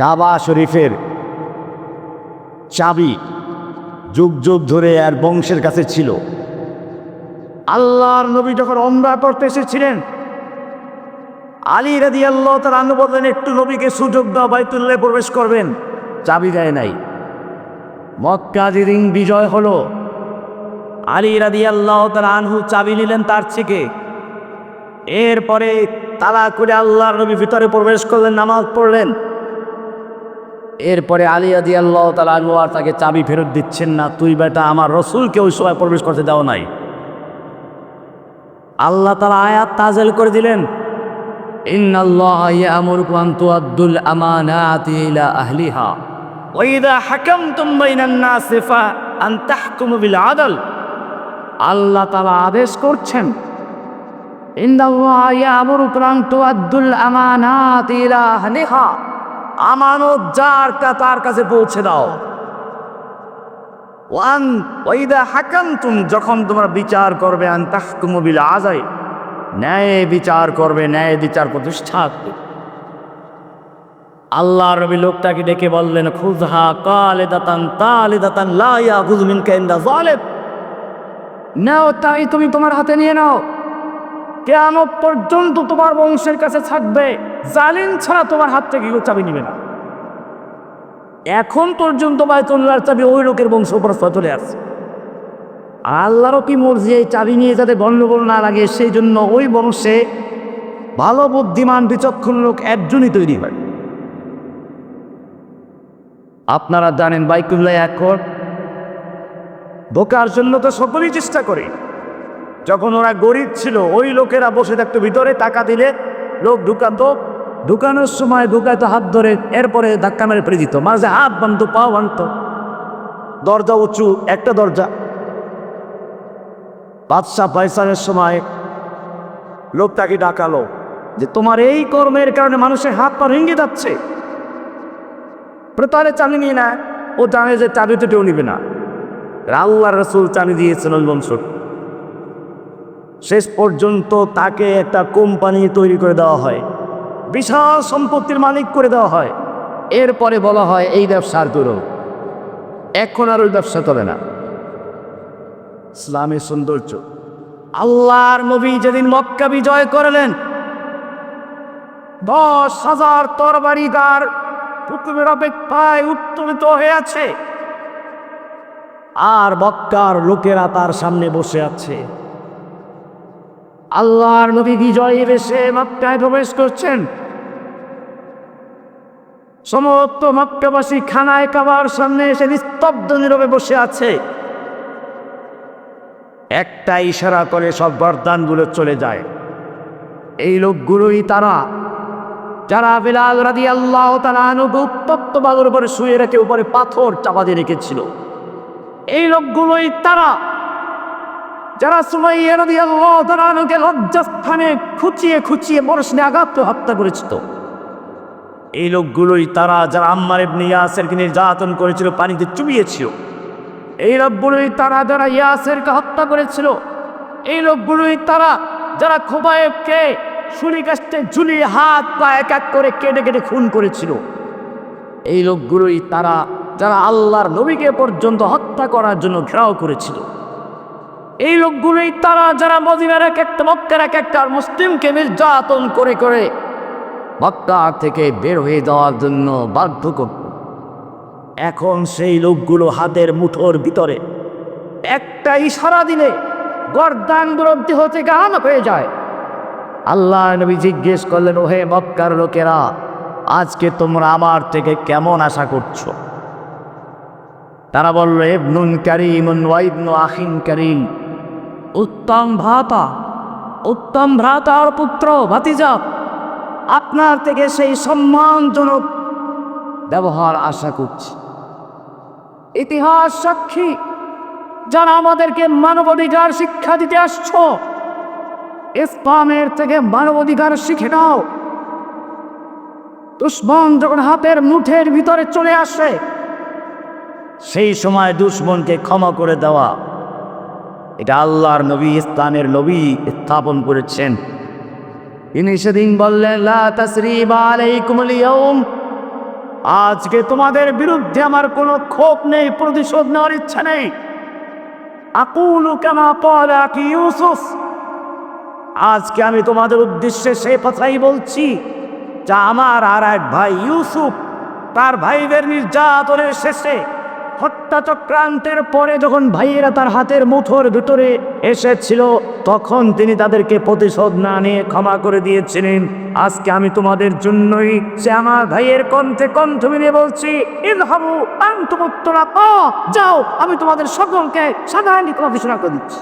কাবা শরীফের চাবি যুগ যুগ ধরে আর বংশের কাছে ছিল। আল্লাহর নবী যখন অমরা করতে এসেছিলেন, আলী আল্লাহ তার আনু বললেন, একটু নবীকে সুযোগ দাও, বাইতুল্লাহ প্রবেশ করবেন। চাবি দেয় নাই। মক্কা যেদিন বিজয় হলো, আলী রাদি আল্লাহ তার আনহু চাবি নিলেন তার থেকে। এরপরে তালা করে আল্লাহর নবী ভিতরে প্রবেশ করলেন, নামাজ পড়লেন। এরপরে আলী আদি আল্লাহ তালা আর তাকে চাবি ফেরত দিচ্ছেন না। তুই বেটা আমার রসুলকে ওই সময় প্রবেশ করতে দাও নাই। আল্লাহ তালা আয়াত তাজেল করে দিলেন। আল্লাহ তালা আদেশ করছেন ইন্দাল্লাহ আমর প্রান্ত আব্দুল আমানাত ইলা হানিহা আমানত যার তা তার কাছে পৌঁছে দাও। ওয়ান ওইদা হাকান্তুম, যখন তোমরা বিচার করবে, আন তাহকুমু বিল আজাই ন্যায় বিচার করবে, ন্যায় বিচার প্রতিষ্ঠা। আল্লাহ রবি লোকটাকে ডেকে বললেন খুজহা কালে দাতান তালে দাতান লাইয়া গুজমিন কেন্দা জালেব নাও তাই তুমি তোমার হাতে নিয়ে নাও। কেমন পর্যন্ত তোমার বংশের কাছে থাকবে। জালিম ছাড়া তোমার হাত থেকে কেউ চাবি নিবে না। এখন পর্যন্ত বায়তুল্লাহর চাবি ওই লোকের বংশ উপরস্থ চলে আসছে। আল্লাহরও কি মর্জি এই চাবি নিয়ে যাতে গণ্ডগোল না লাগে? সেই জন্য ওই বংশে ভালো বুদ্ধিমান, বিচক্ষণ লোক একজনই তৈরি হয়। আপনারা জানেন বাইকুল্লাহ এখন ঢোকার জন্য তো সকলেই চেষ্টা করে। যখন ওরা গরিব ছিল, ওই লোকেরা বসে থাকতো ভিতরে, টাকা দিলে লোক ঢুকাতো। ঢুকানোর সময় ঢুকাইতো হাত ধরে, এরপরে ধাক্কা মেরে ফেলে দিত। মাঝে হাত বানতো পা বানতো। দরজা উঁচু, একটা দরজা। বাদশাহ ফয়সালের সময় লোক লোকটাকে ডাকালো যে, তোমার এই কর্মের কারণে মানুষের হাত পা ভেঙে যাচ্ছে। তাহলে চাবি নিয়ে না। ও জানে যে চাবি তো কেউ নিবে না। আল্লাহ রসুল চাবি দিয়েছেন ওই বংশ শেষ পর্যন্ত তাকে একটা কোম্পানি তৈরি করে দেওয়া হয়। বিশাল সম্পত্তির মালিক করে দেওয়া হয়। এরপরে বলা হয়, এই ব্যবসার করো এখন আর ওই ব্যবসা চলে না। ইসলামের সৌন্দর্য। আল্লাহর নবী যেদিন মক্কা বিজয় করলেন, দশ হাজার তরবারিদার পুকুরের অপেক্ষায় উত্তোলিত হয়ে আছে। আর মক্কার লোকেরা তার সামনে বসে আছে। আল্লাহর নবী বিজয়ী বেশে মক্কায় প্রবেশ করছেন। সমস্ত মক্কাবাসী খানায় কাবার সামনে এসে নিস্তব্ধ নীরবে বসে আছে। একটা ইশারা করে সব বরদানগুলো চলে যায়। এই লোকগুলোই তারা, যারা বিলাল রাদি আল্লাহ তারা উত্তপ্ত বালুর উপরে শুয়ে রেখে উপরে পাথর চাপা দিয়ে রেখেছিল। এই লোকগুলোই তারা। যারা সুমাইয়া রাদি আল্লাহ লজ্জাস্থানে খুচিয়ে খুচিয়ে বরসনে আঘাত হত্যা করেছিল। এই লোকগুলোই তারা যারা আম্মার ইবনে ইয়াসেরকে নির্যাতন করেছিল, পানিতে চুবিয়েছিল। এই লোকগুলোই তারা যারা ইয়াসেরকে হত্যা করেছিল, এই লোকগুলোই তারা যারা খোবায়েবকে ছুরি কাস্তে ঝুলিয়ে হাত পা এক এক করে কেটে কেটে খুন করেছিল। এই লোকগুলোই তারা যারা আল্লাহর নবীকে পর্যন্ত হত্যা করার জন্য ঘেরাও করেছিল। এই লোকগুলোই তারা যারা মদিনার এক একটা, মক্কার এক একটা মুসলিমকে নির্যাতন করে করে মক্কা থেকে বের হয়ে যাওয়ার জন্য বাধ্য করত। এখন সেই লোকগুলো হাতের মুঠোর ভিতরে একটা ইশারা দিলে গরদান দুরব্দি হতে গান হয়ে যায়। আল্লাহ নবী জিজ্ঞেস করলেন, ওহে মক্কার লোকেরা, আজকে তোমরা আমার থেকে কেমন আশা করছ? তারা বলল এবনুন করিম ওয়াইবনু আখিন করিম। উত্তম ভ্রাতা, উত্তম ভ্রাতার পুত্র ভাতিজা, আপনার থেকে সেই সম্মানজনক ব্যবহার আশা করছি। ইতিহাস সাক্ষী, যারা আমাদেরকে মানবাধিকার শিক্ষা দিতে আসছো, ইসলামের থেকে মানবাধিকার শিখে নাও। দুশ্মন যখন হাতের মুঠের ভিতরে চলে আসে, সেই সময় দুশ্মনকে ক্ষমা করে দেওয়া এটা আল্লাহর নবী, ইসলামের নবী স্থাপন করেছেন। তিনি সেদিন বললেন আজকে তোমাদের বিরুদ্ধে আমার কোনো ক্ষোভ নেই, প্রতিশোধ নেওয়ার ইচ্ছা নেই। আকুলু কেমা কলা কি ইউসুফ। আজকে আমি তোমাদের উদ্দেশ্যে সে কথাই বলছি, যা আমার আর এক ভাই ইউসুফ, তার ভাইদের নির্যাতনের শেষে হত্যা চক্রান্তের পরে যখন ভাইয়েরা তার হাতের মুঠোর ভিতরে এসেছিল, তখন তিনি তাদেরকে প্রতিশোধ না নিয়ে ক্ষমা করে দিয়েছিলেন। আজকে আমি তোমাদের জন্যই সে আমার ভাইয়ের কণ্ঠে কণ্ঠ মিলিয়ে বলছি যাও, আমি তোমাদের সকলকে সাধারণ ঘোষণা করে দিচ্ছি।